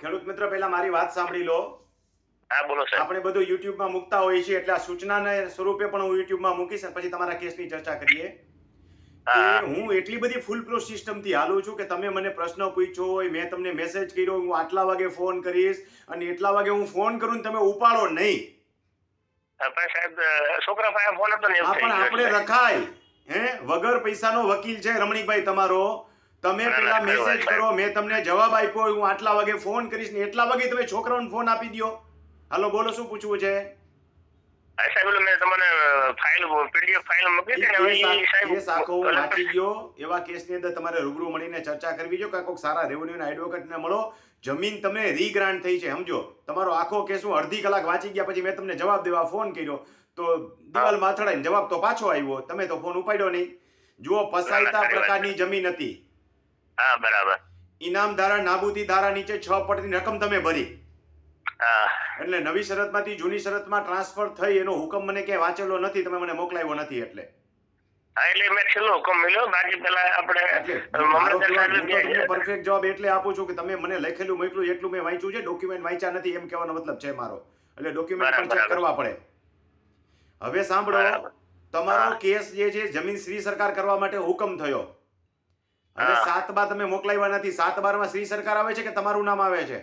ખેડૂત મિત્ર પહેલા મારી વાત સાંભળી લો. હા બોલો સાહેબ. આપણે બધું યુટ્યુબમાં મૂકતા હોઈએ છીએ એટલે આ સૂચનાને સ્વરૂપે પણ હું યુટ્યુબમાં મૂકીશ અને પછી તમારા કેસની ચર્ચા કરીએ. હું. એટલી બધી ફૂલ પ્રૂફ સિસ્ટમથી હાલું છું કે તમે મને પ્રશ્ન પૂછ્યો હોય મેં તમને મેસેજ કર્યો હું આટલા વાગે ફોન કરીશ અને એટલા વાગે હું ફોન કરું તમે ઉપાડો નહીં. પણ આપણે રખાય. હે? વગર પૈસાનો વકીલ છે રમણીકભાઈ તમારો. તમે પેલા મેસેજ કરો મેં તમને જવાબ આપ્યો હું આટલા વાગે ફોન કરીશ ને એટલા વાગે તમે છોકરાઓને ફોન આપી દો હાલો બોલો શું પૂછવું છે? સાહેબ મેં તમને ફાઇલ પીડીએફ ફાઇલ મોકલી હતી ને હવે કેસ આ- ઈ સાહેબ કેસ આખો વાંચી ગયો એવા કેસની અંદર તમારે રૂબરૂ મળીને ચર્ચા કરવી જો કાંઈક કોઈક સારા રેવન્યુના એડવોકેટને મળો. જમીન તમને રીગ્રાન્ટ થઈ છે સમજો. તમારો આખો કેસ હું અડધી કલાક વાંચી ગયા પછી મેં તમને જવાબ દેવા ફોન કર્યો. તો દિવાલ અથડાઈને જવાબ તો પાછો આવ્યો. તમે તો ફોન ઉપાડ્યો નહીં. જુઓ પસાયતા પ્રકારની જમીન હતી. હા બરાબર. ઇનામ ધારા નાબૂદી ધારા નીચે છ પટની રકમ તમે ભરી. એટલે નવી શરતમાંથી જૂની શરતમાં ટ્રાન્સફર થઈ એનો હુકમ મને ક્યાંય વાંચેલો નથી તમે મને મોકલાવ્યો નથી એટલે. હા એટલે મેં છેલ્લો હુકમ મળ્યો બાકી પેલા આપણે પરફેક્ટ જવાબ એટલે આપું છું કે તમે મને લખેલું મોકલું એટલું મેં વાંચ્યું છે ડોક્યુમેન્ટ વાંચ્યા નથી એમ કહેવાનો મતલબ છે મારો. એટલે ડોક્યુમેન્ટ પણ ચેક કરવા પડે. હવે સાંભળો. તમારો કેસ જે છે જમીન શ્રી સરકાર કરવા માટે હુકમ થયો. હવે. સાત બાર તમે મોકલાવ્યા નથી. સાત બારમાં શ્રી સરકાર આવે છે કે તમારું નામ આવે છે?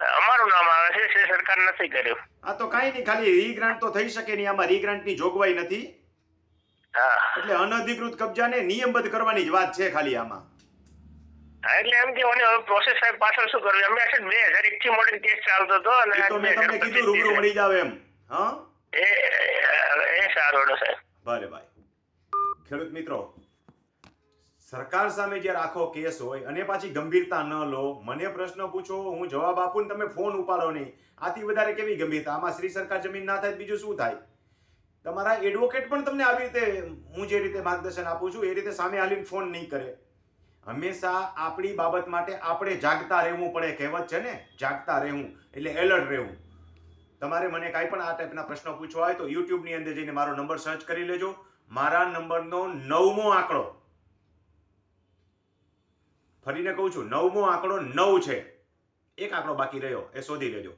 અમારું નામ આવે છે શ્રી સરકાર નથી કર્યું. આ તો કાંઈ નહીં ખાલી રીગ્રાન્ટ તો થઈ શકે નહીં. આમાં રીગ્રાન્ટની જોગવાઈ નથી. એટલે અનધિકૃત કબજાને નિયમબદ્ધ કરવાની જ વાત છે ખાલી આમાં. એટલે એમ કે મને પ્રોસેસ સાહેબ પાછળ શું કરવું? અમે છે બે હજાર એક થી મોડેલ કેસ ચાલતો હતો અને તો મેં તમને કીધું રૂબરૂ મળી જાવ એમ. હા? એ એ સારું સાહેબ. ભલે ભાઈ. ખેડૂત મિત્રો સરકાર સામે જ્યારે આખો કેસ હોય અને પાછી ગંભીરતા ન લો, મને પ્રશ્ન પૂછો, હું જવાબ આપું ને તમે ફોન ઉપાડો નહીં. આથી વધારે કેવી ગંભીરતા? આમાં શ્રી સરકાર જમીન ના થાય બીજું શું થાય? તમારા એડવોકેટ પણ તમને આવી રીતે, હું જે રીતે માર્ગદર્શન આપું છું, એ રીતે સામે આવીને ફોન નહીં કરે. હંમેશા આપણી બાબત માટે આપણે જાગતા રહેવું પડે, કહેવત છે ને, જાગતા રહેવું, એટલે એલર્ટ રહેવું. તમારે મને કાંઈ પણ આ ટાઈપના પ્રશ્નો પૂછવા હોય તો યુટ્યુબની અંદર જઈને મારો નંબર સર્ચ કરી લેજો. મારા નંબરનો નવમો આંકડો. ફરીને કહું છું નવમો આંકડો નવ છે. એક આંકડો બાકી રહ્યો એ શોધી લેજો.